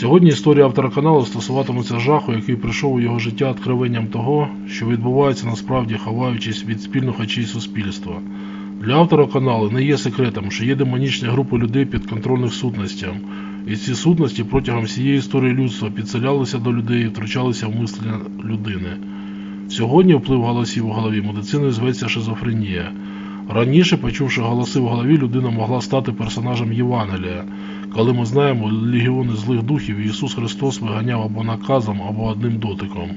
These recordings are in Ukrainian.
Сьогодні історія автора каналу стосуватиметься жаху, який прийшов у його життя откровенням того, що відбувається насправді ховаючись від спільних очей суспільства. Для автора каналу не є секретом, що є демонічні групи людей підконтрольних сутностям, і ці сутності протягом всієї історії людства підселялися до людей і втручалися в мислення людини. Сьогодні вплив голосів у голові медициною зветься шизофренія. Раніше, почувши голоси в голові, людина могла стати персонажем Євангелія, коли ми знаємо легіони злих духів Ісус Христос виганяв або наказом, або одним дотиком.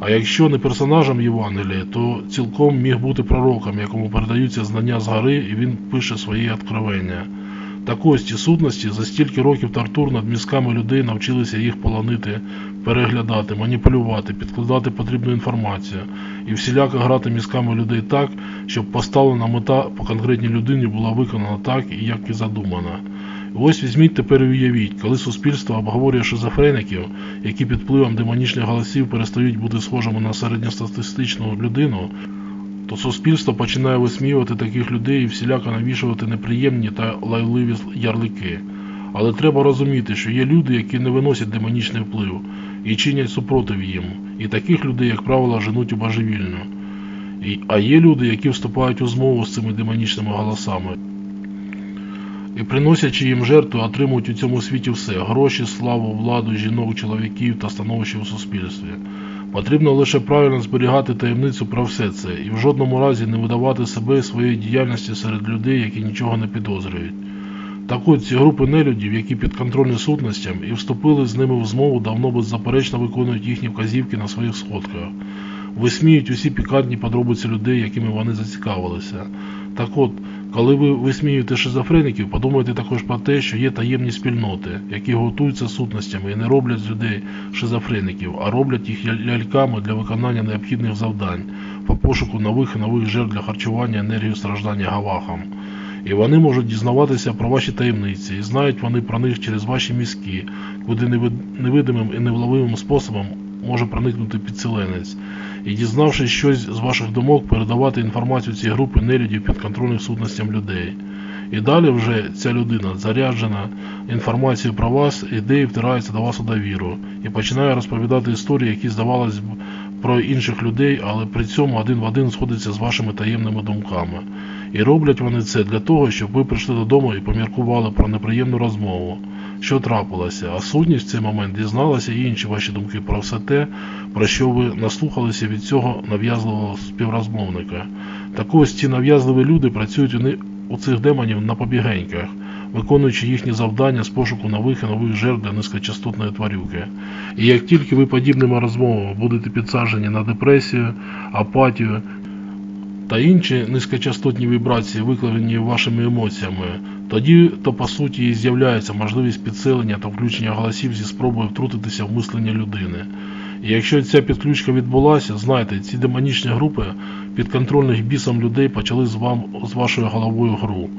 А якщо не персонажем Євангелія, то цілком міг бути пророком, якому передаються знання з гори, і він пише свої откровення. Так ось сутності за стільки років тортур над мізками людей навчилися їх полонити, переглядати, маніпулювати, підкладати потрібну інформацію і всіляко грати мізками людей так, щоб поставлена мета по конкретній людині була виконана так, як і задумана. Ось візьміть тепер і уявіть, коли суспільство обговорює шизофреників, які під впливом демонічних голосів перестають бути схожими на середньостатистичну людину, то суспільство починає висміювати таких людей і всіляко навішувати неприємні та лайливі ярлики. Але треба розуміти, що є люди, які не виносять демонічний вплив і чинять супротив їм, і таких людей, як правило, женуть у божевільну. А є люди, які вступають у змову з цими демонічними голосами. І приносячи їм жертву, отримують у цьому світі все гроші, славу, владу, жінок, чоловіків та становище у суспільстві. Потрібно лише правильно зберігати таємницю про все це і в жодному разі не видавати себе і своєї діяльності серед людей, які нічого не підозрюють. Так от ці групи нелюдів, які підконтрольні сутностям і вступили з ними в змову, давно беззаперечно виконують їхні вказівки на своїх сходках. Висміють усі пікантні подробиці людей, якими вони зацікавилися. Так от, коли ви висміюєте шизофреників, подумайте також про те, що є таємні спільноти, які готуються сутностями і не роблять з людей шизофреників, а роблять їх ляльками для виконання необхідних завдань по пошуку нових і нових жертв для харчування енергії страждання гавахам. І вони можуть дізнаватися про ваші таємниці, і знають вони про них через ваші мізки, куди невид- невидимим і невловимим способом може проникнути підселенець. І дізнавшись щось з ваших думок, передавати інформацію цій групі нелюдів підконтрольних сутностям людей. І далі вже ця людина заряджена інформацією про вас, ідеї втирається до вас у довіру і починає розповідати історії, які здавалось б про інших людей, але при цьому один в один сходиться з вашими таємними думками. І роблять вони це для того, щоб ви прийшли додому і поміркували про неприємну розмову, що трапилося, а сутність в цей момент дізналася і інші ваші думки про все те, про що ви наслухалися від цього нав'язливого співрозмовника. Так ось ці нав'язливі люди працюють у, цих демонів на побігеньках, виконуючи їхні завдання з пошуку нових і нових жертв для низькочастотної тварюки. І як тільки ви подібними розмовами будете підсаджені на депресію, апатію та інші низькочастотні вібрації, викликані вашими емоціями, тоді то по суті і з'являється можливість підсилення та включення голосів зі спробою втрутитися в мислення людини. І якщо ця підключка відбулася, знайте, ці демонічні групи підконтрольних бісом людей почали з вам з вашою головою гру.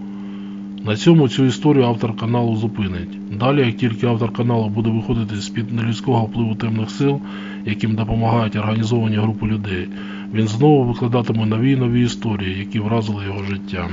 На цьому цю історію автор каналу зупинить. Далі, як тільки автор каналу буде виходити з-під нелюдського впливу темних сил, яким допомагають організовані групи людей, він знову викладатиме нові нові історії, які вразили його життя.